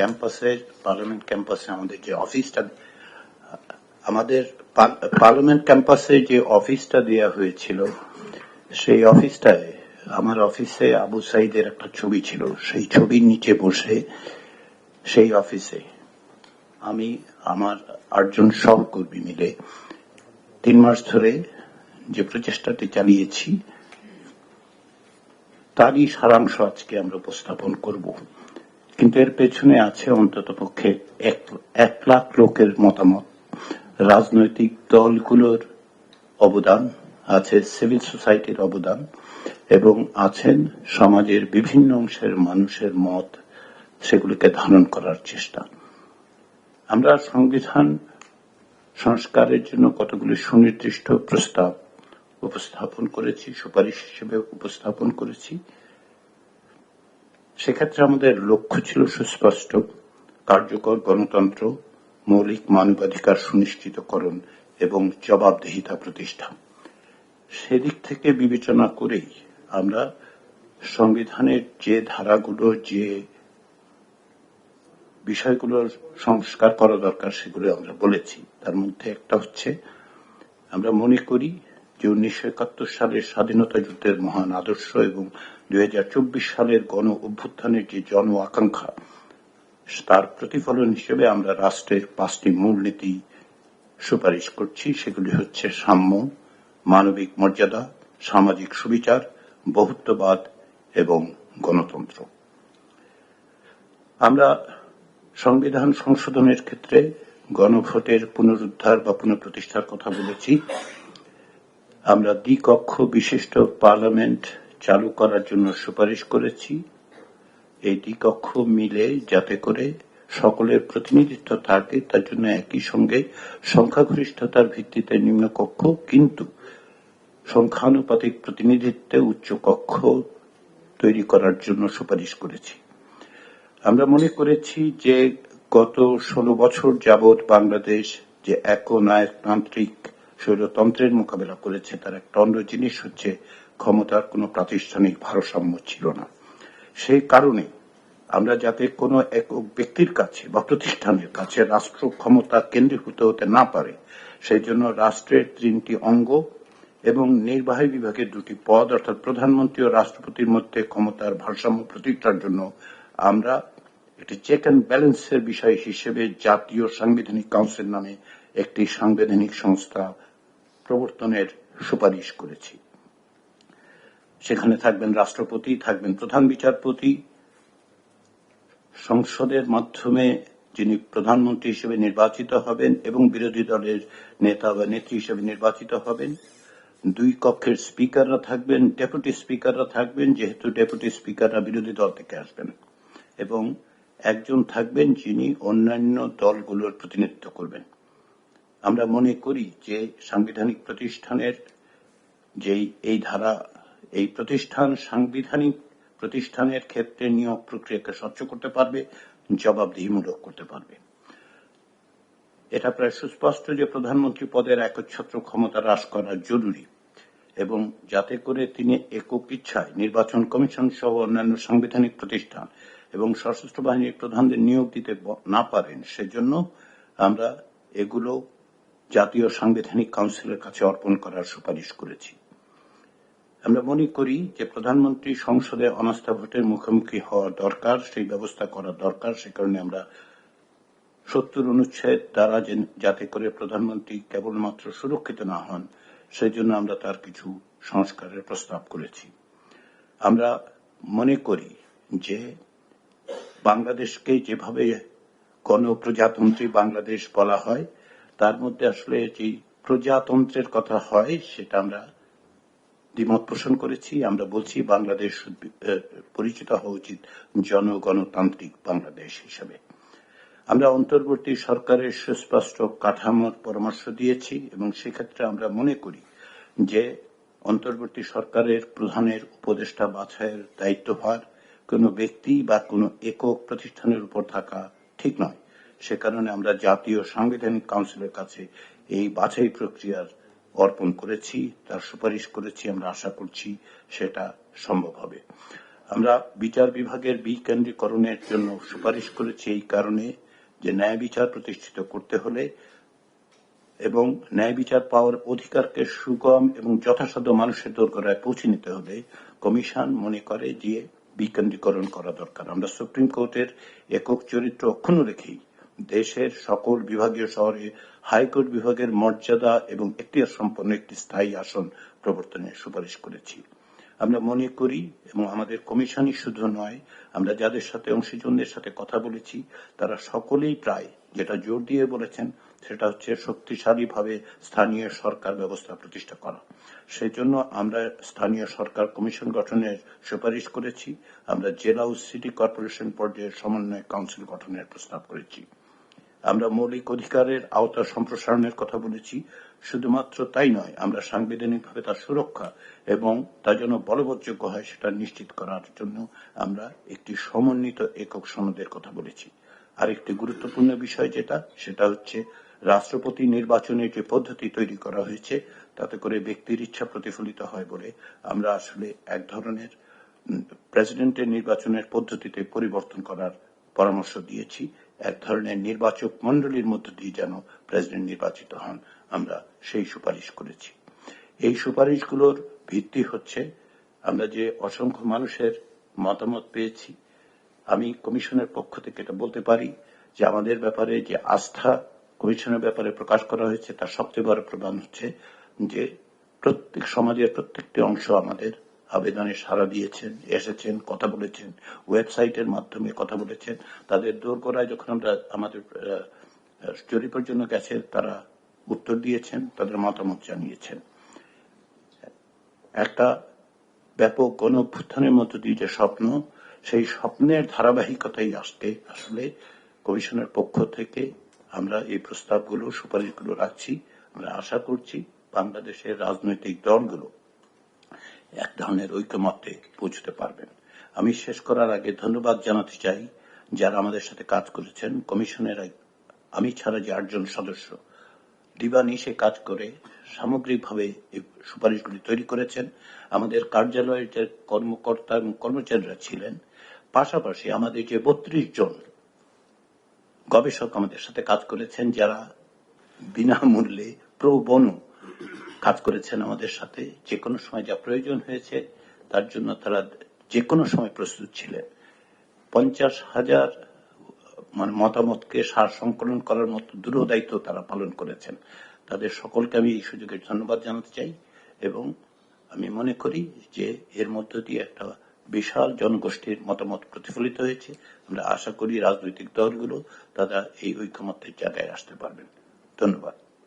ক্যাম্পাসে, পার্লামেন্ট ক্যাম্পাসে আমাদের যে অফিসটা, আমাদের পার্লামেন্ট ক্যাম্পাসে যে অফিসটা দেওয়া হয়েছিল, সেই অফিসটায়, আমার অফিসে আবু সাইদের একটা ছবি ছিল, সেই ছবির নিচে বসে, সেই অফিসে আমি, আমার আটজন সহকর্মী মিলে তিন মাস ধরে যে প্রচেষ্টাটি চালিয়েছি, তারই সারাংশ আজকে আমরা উপস্থাপন করব। কিন্তু এর পেছনে আছে অন্তত পক্ষে এক লাখ লোকের মতামত। রাজনৈতিক দলগুলোর অবদান, আছে সিভিল সোসাইটির অবদান, এবং আছেন সমাজের বিভিন্ন অংশের মানুষের মত, সেগুলিকে ধারণ করার চেষ্টা। আমরা সংবিধান সংস্কারের জন্য কতগুলি সুনির্দিষ্ট প্রস্তাব উপস্থাপন করেছি, সুপারিশ হিসেবে উপস্থাপন করেছি সেক্ষেত্রে আমাদের লক্ষ্য ছিল সুস্পষ্ট, কার্যকর গণতন্ত্র, মৌলিক মানবাধিকার সুনিশ্চিতকরণ এবং জবাবদিহিতা প্রতিষ্ঠা। সেদিক থেকে বিবেচনা করেই আমরা সংবিধানের যে ধারাগুলো, যে বিষয়গুলোর সংস্কার করা দরকার সেগুলো আমরা বলেছি। তার মধ্যে একটা হচ্ছে, আমরা মনে করি যে উনিশশো একাত্তর সালের স্বাধীনতা যুদ্ধের মহান আদর্শ এবং দুই হাজার চব্বিশ সালের গণ অভ্যুত্থানের যে জন আকাঙ্ক্ষা, তার প্রতিফলন হিসেবে আমরা রাষ্ট্রের পাঁচটি মূলনীতি সুপারিশ করছি। সেগুলি হচ্ছে সাম্য, মানবিক মর্যাদা, সামাজিক সুবিচার, বহুত্ববাদ এবং গণতন্ত্র। আমরা সংবিধান সংশোধনের ক্ষেত্রে গণভোটের পুনরুদ্ধার বা পুনঃপ্রতিষ্ঠার কথা বলেছি। আমরা দ্বিকক্ষ বিশিষ্ট পার্লামেন্ট চালু করার জন্য সুপারিশ করেছি। এই দ্বিকক্ষ মিলে যাতে করে সকলের প্রতিনিধিত্ব থাকে, তার জন্য একই সঙ্গে সংখ্যাগরিষ্ঠতার ভিত্তিতে নিম্নকক্ষ কিন্তু সংখ্যানুপাতিক প্রতিনিধিত্বে উচ্চ কক্ষ তৈরি করার জন্য সুপারিশ করেছি। আমরা মনে করেছি যে গত ষোলো বছর যাবৎ বাংলাদেশ যে একনায়কতান্ত্রিক স্বৈরতন্ত্রের মোকাবেলা করেছে, তার একটা অন্য জিনিস হচ্ছে ক্ষমতার কোনো প্রাতিষ্ঠানিক ভারসাম্য ছিল না। সেই কারণে আমরা যাতে কোনো একক ব্যক্তির কাছে বা প্রতিষ্ঠানের কাছে রাষ্ট্র ক্ষমতা কেন্দ্রীভূত হতে না পারে, সেই জন্য রাষ্ট্রের তিনটি অঙ্গ এবং নির্বাহী বিভাগের দুটি পদ, অর্থাৎ প্রধানমন্ত্রী ও রাষ্ট্রপতির মধ্যে ক্ষমতার ভারসাম্য প্রতিষ্ঠার জন্য আমরা একটি চেক অ্যান্ড ব্যালেন্সের বিষয় হিসেবে জাতীয় সাংবিধানিক কাউন্সিল নামে একটি সাংবিধানিক সংস্থা প্রবর্তনের সুপারিশ করেছি। সেখানে থাকবেন রাষ্ট্রপতি, থাকবেন প্রধান বিচারপতি। সংসদের মাধ্যমে যিনি প্রধানমন্ত্রী হিসেবে নির্বাচিত হবেন এবং বিরোধী দলের নেতা বা নেত্রী হিসেবে নির্বাচিত হবেন। দুই কক্ষের স্পিকাররা থাকবেন, ডেপুটি স্পিকাররা থাকবেন, যেহেতু ডেপুটি স্পিকাররা বিরোধী দল থেকে আসবেন। এবং একজন থাকবেন যিনি অন্যান্য দলগুলোর প্রতিনিধিত্ব করবেন। আমরা মনে করি যে সাংবিধানিক প্রতিষ্ঠানের যেই এই ধারা, এই প্রতিষ্ঠান সাংবিধানিক প্রতিষ্ঠানের ক্ষেত্রে নিয়োগ প্রক্রিয়াকে স্বচ্ছ করতে পারবে, জবাবদিহিমূলক করতে পারবে। এটা প্রায় সুস্পষ্ট যে প্রধানমন্ত্রী পদের একচ্ছত্র ক্ষমতা হ্রাস করা জরুরি এবং যাতে করে তিনি একক ইচ্ছায় নির্বাচন কমিশন সহ অন্যান্য সাংবিধানিক প্রতিষ্ঠান এবং সশস্ত্র বাহিনীর প্রধানদের নিয়োগ দিতে না পারেন, সেজন্য আমরা এগুলো জাতীয় সাংবিধানিক কাউন্সিলের কাছে অর্পণ করার সুপারিশ করেছি। আমরা মনে করি যে প্রধানমন্ত্রী সংসদে অনাস্থা ভোটের মুখোমুখি হওয়া দরকার, সেই ব্যবস্থা করা দরকার। সে কারণে আমরা সত্তর অনুচ্ছেদ দ্বারা যাতে করে প্রধানমন্ত্রী কেবলমাত্র সুরক্ষিত না হন, সেই জন্য আমরা তার কিছু সংস্কারের প্রস্তাব করেছি। আমরা মনে করি যে বাংলাদেশকে যেভাবে গণপ্রজাতন্ত্রী বাংলাদেশ বলা হয় তার মধ্যে আসলে যে প্রজাতন্ত্রের কথা হয়, সেটা আমরা দ্বিমত পোষণ করেছি। আমরা বলছি বাংলাদেশ পরিচিত হওয়া উচিত জনগণতান্ত্রিক বাংলাদেশ হিসেবে। আমরা অন্তর্বর্তী সরকারের সুস্পষ্ট কাঠামোর পরামর্শ দিয়েছি এবং সেক্ষেত্রে আমরা মনে করি যে অন্তর্বর্তী সরকারের প্রধানের উপদেষ্টা বাছাইয়ের দায়িত্বভার কোনো ব্যক্তি বা কোনো একক প্রতিষ্ঠানের উপর থাকা ঠিক নয়। সে কারণে আমরা জাতীয় সাংবিধানিক কাউন্সিলের কাছে এই বাছাই প্রক্রিয়ার অর্পণ করেছি, তার সুপারিশ করেছি, আমরা আশা করছি সেটা সম্ভব হবে। আমরা বিচার বিভাগের বিকেন্দ্রীকরণের জন্য সুপারিশ করেছি এই কারণে যে ন্যায় বিচার প্রতিষ্ঠিত করতে হলে এবং ন্যায় বিচার পাওয়ার অধিকারকে সুগম এবং যথাসাধ্য মানুষের দোরগোড়ায় পৌঁছে নিতে হলে কমিশন মনে করে যে বিকেন্দ্রীকরণ করা দরকার। আমরা সুপ্রিম কোর্টের একক চরিত্র অক্ষুণ্ণ রেখেই দেশের সকল বিভাগীয় শহরে হাইকোর্ট বিভাগের মর্যাদা এবং এখতিয়ার সম্পন্ন একটি স্থায়ী আসন প্রবর্তনের সুপারিশ করেছি। আমরা মনে করি এবং আমাদের কমিশনই শুধু নয়, আমরা যাদের সাথে অংশীজনদের সাথে কথা বলেছি, তারা সকলেই প্রায় যেটা জোর দিয়ে বলেছেন, সেটা হচ্ছে শক্তিশালীভাবে স্থানীয় সরকার ব্যবস্থা প্রতিষ্ঠা করা। সেই জন্য আমরা স্থানীয় সরকার কমিশন গঠনের সুপারিশ করেছি, আমরা জেলা ও সিটি কর্পোরেশন পর্যায়ে সমন্বয় কাউন্সিল গঠনের প্রস্তাব করেছি। আমরা মৌলিক অধিকারের আওতা সম্প্রসারণের কথা বলেছি। শুধুমাত্র তাই নয়, আমরা সাংবিধানিকভাবে তার সুরক্ষা এবং তা যেন বলবৎযোগ্য হয় সেটা নিশ্চিত করার জন্য আমরা একটি সমন্বিত একক সনদের কথা বলেছি। আরেকটি গুরুত্বপূর্ণ বিষয় যেটা, সেটা হচ্ছে রাষ্ট্রপতি নির্বাচনের যে পদ্ধতি তৈরি করা হয়েছে, তাতে করে ব্যক্তির ইচ্ছা প্রতিফলিত হয় বলে আমরা আসলে এক ধরনের প্রেসিডেন্টের নির্বাচনের পদ্ধতিতে পরিবর্তন করার পরামর্শ দিয়েছি। এক ধরনের নির্বাচক মন্ডলীর মধ্য দিয়ে যেন প্রেসিডেন্ট নির্বাচিত হন, আমরা সেই সুপারিশ করেছি। এই সুপারিশগুলোর ভিত্তি হচ্ছে, আমরা যে অসংখ্য মানুষের মতামত পেয়েছি, আমি কমিশনের পক্ষ থেকে এটা বলতে পারি যে আমাদের ব্যাপারে যে আস্থা কমিশনের ব্যাপারে প্রকাশ করা হয়েছে, তার সবচেয়ে বড় প্রধান হচ্ছে যে প্রত্যেক সমাজের প্রত্যেকটি অংশ আমাদের আবেদনে সাড়া দিয়েছেন, এসেছেন, কথা বলেছেন, ওয়েবসাইটের মাধ্যমে কথা বলেছেন। তাদের দোরগোড়ায় যখন আমরা আমাদের জরিপের জন্য গেছে, তারা উত্তর দিয়েছেন, তাদের মতামত জানিয়েছেন। একটা ব্যাপক গণ অভ্যুত্থানের মধ্য দিয়ে যে স্বপ্ন, সেই স্বপ্নের ধারাবাহিকতাই আসতে, আসলে কমিশনের পক্ষ থেকে আমরা এই প্রস্তাবগুলো, সুপারিশগুলো রাখছি। আমরা আশা করছি বাংলাদেশের রাজনৈতিক দলগুলো এক ধরনের ঐক্যমত্যে পৌঁছতে পারবেন। আমি শেষ করার আগে ধন্যবাদ জানাতে চাই যারা আমাদের সাথে কাজ করেছেন। কমিশনের আমি ছাড়া যে আটজন সদস্য দিবানিশে কাজ করে সামগ্রিকভাবে এই সুপারিশগুলি তৈরি করেছেন। আমাদের কার্যালয়ের যে কর্মকর্তা এবং কর্মচারীরা ছিলেন। পাশাপাশি আমাদের যে বত্রিশ জন গবেষক আমাদের সাথে কাজ করেছেন, যারা বিনামূল্যে প্রো বনু কাজ করেছেন আমাদের সাথে, যে কোনো সময় যা প্রয়োজন হয়েছে, তার জন্য তারা যে কোনো সময় প্রস্তুত ছিলেন। পঞ্চাশ হাজার মানে মতামতকে সার সংকলন করার মতো দূর দায়িত্ব তারা পালন করেছেন। তাদের সকলকে আমি এই সুযোগে ধন্যবাদ জানাতে চাই এবং আমি মনে করি যে এর মধ্য দিয়ে একটা বিশাল জনগোষ্ঠীর মতামত প্রতিফলিত হয়েছে। আমরা আশা করি রাজনৈতিক দলগুলো তারা এই ঐক্যমত্যের জায়গায় আসতে পারবেন। ধন্যবাদ।